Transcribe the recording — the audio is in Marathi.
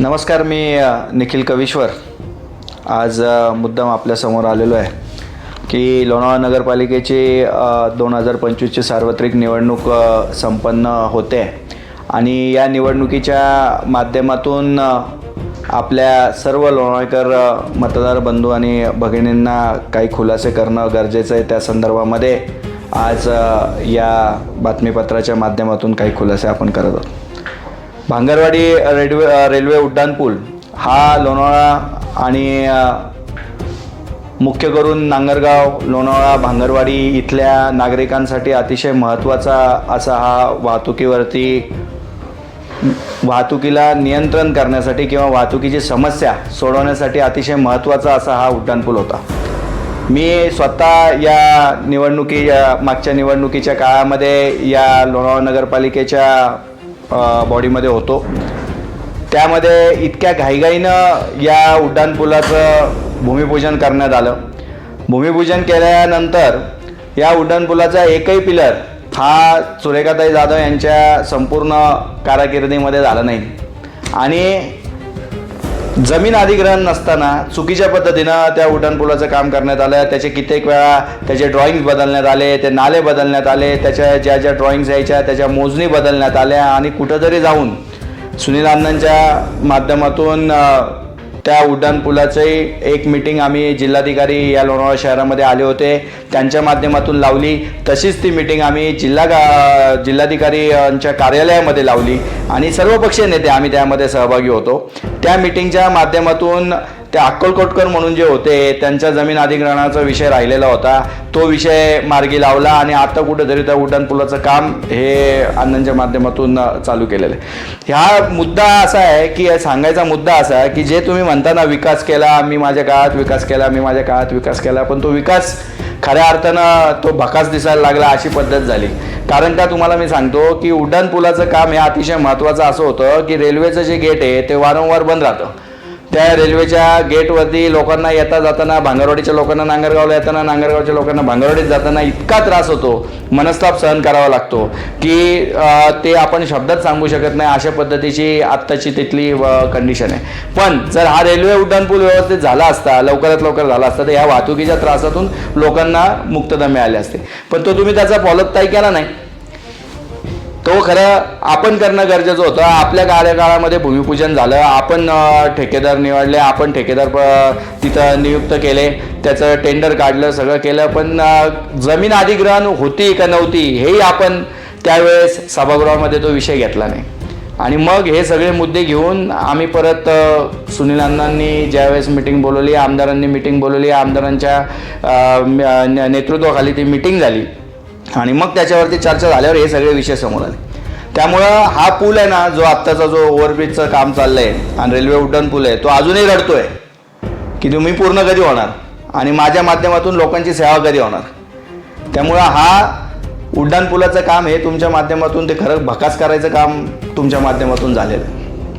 नमस्कार मी निखिल कवीश्वर. आज मुद्दाम आपल्यासमोर आलेलो आहे की लोणावळा नगरपालिकेची दोन हजार पंचवीसची सार्वत्रिक निवडणूक संपन्न होते. आणि या निवडणुकीच्या माध्यमातून आपल्या सर्व लोणावळकर मतदार बंधू आणि भगिनींना काही खुलासे करणं गरजेचं आहे. त्या संदर्भामध्ये आज या बातमीपत्राच्या माध्यमातून काही खुलासे आपण करत आहोत. भांगरवाडी रेल्वे रेल्वे उड्डाणपूल हा लोणावळा आणि मुख्य करून नांगरगाव लोणावळा भांगरवाडी इथल्या नागरिकांसाठी अतिशय महत्त्वाचा असा हा वाहतुकीवरती वाहतुकीला नियंत्रण करण्यासाठी किंवा वाहतुकीची समस्या सोडवण्यासाठी अतिशय महत्त्वाचा असा हा उड्डाणपूल होता. मी स्वतः या निवडणुकी मागच्या निवडणुकीच्या काळामध्ये या लोणावळा नगरपालिकेच्या बॉडीमध्ये होतो. त्यामध्ये इतक्या घाईघाईनं या उड्डाणपुलाचं भूमिपूजन करण्यात आलं. भूमिपूजन केल्यानंतर या उड्डाणपुलाचा एकही पिलर हा सुरेखाताई जाधव यांच्या संपूर्ण कारकिर्दीमध्ये झाला नाही. आणि जमीन अधिग्रहण नसताना चुकीच्या पद्धतीनं त्या उड्डाणपुलाचं काम करण्यात आलं. त्याचे कित्येक वेळा त्याचे ड्रॉइंग्स बदलण्यात आले ते नाले बदलण्यात आले त्याच्या ज्या ज्या ड्रॉइंग्स यायच्या त्याच्या मोजणी बदलण्यात आल्या आणि कुठंतरी जाऊन सुनील अण्णांच्या माध्यमातून त्या उड्डाणपुलाचंही एक मिटिंग आम्ही जिल्हाधिकारी या लोणावळा शहरामध्ये आले होते. त्यांच्या माध्यमातून लावली. तशीच ती मिटिंग आम्ही जिल्हा गा जिल्हाधिकारी यांच्या कार्यालयामध्ये लावली. आणि सर्वपक्षीय नेते आम्ही त्यामध्ये सहभागी होतो. त्या मिटिंगच्या माध्यमातून त्या अक्कलकोटकर म्हणून जे होते त्यांच्या जमीन अधिग्रहणाचा विषय राहिलेला होता. तो विषय मार्गी लावला आणि आता कुठेतरी त्या उड्डाणपुलाचं काम हे आनंदच्या माध्यमातून चालू केलेलं आहे. ह्या मुद्दा असा आहे की सांगायचा मुद्दा असा आहे की जे तुम्ही म्हणता ना विकास केला मी माझ्या काळात विकास केला मी माझ्या काळात विकास केला पण तो विकास खऱ्या अर्थानं तो भकास दिसायला लागला अशी पद्धत झाली. कारण का तुम्हाला मी सांगतो की उड्डाणपुलाचं काम हे अतिशय महत्त्वाचं असं होतं की रेल्वेचं जे गेट आहे ते वारंवार बंद राहतं. त्या रेल्वेच्या गेटवरती लोकांना येता जाताना भांगरवाडीच्या लोकांना नांगरगावला येताना नांगरगावच्या लोकांना भांगरवाडीत जाताना इतका त्रास होतो मनस्ताप सहन करावा लागतो की ते आपण शब्दात सांगू शकत नाही अशा पद्धतीची आत्ताची तिथली कंडिशन आहे. पण जर हा रेल्वे उड्डाणपूल व्यवस्थित झाला असता लवकरात लवकर झाला असता तर ह्या वाहतुकीच्या त्रासातून लोकांना मुक्तता मिळाली असते. पण तो तुम्ही त्याचा फॉलोअप काही केला नाही. तो खरं आपण करणं गरजेचं होतं. आपल्या कार्यकाळामध्ये भूमिपूजन झालं. आपण ठेकेदार निवडले. आपण ठेकेदार प- तिथं नियुक्त केले. त्याचं टेंडर काढलं सगळं केलं. पण जमीन अधिग्रहण होती का नव्हती हेही आपण त्यावेळेस सभागृहामध्ये तो विषय घेतला नाही. आणि मग हे सगळे मुद्दे घेऊन आम्ही परत सुनील अण्णांनी ज्यावेळेस मिटिंग बोलवली आमदारांनी मिटिंग बोलवली आमदारांच्या नेतृत्वाखाली ती मिटिंग झाली. आणि मग त्याच्यावरती चर्चा झाल्यावर हे सगळे विषय समोर आले. त्यामुळं हा पूल आहे ना जो आत्ताचा जो ओव्हरब्रिजचं काम चाललंय आणि रेल्वे उड्डाण पूल आहे तो अजूनही रडतोय की तुम्ही पूर्ण कधी होणार? आणि माझ्या माध्यमातून लोकांची सेवा कधी होणार? त्यामुळं हा उड्डाणपुलाचं काम हे तुमच्या माध्यमातून ते खरं भकास करायचं काम तुमच्या माध्यमातून झालेलं आहे.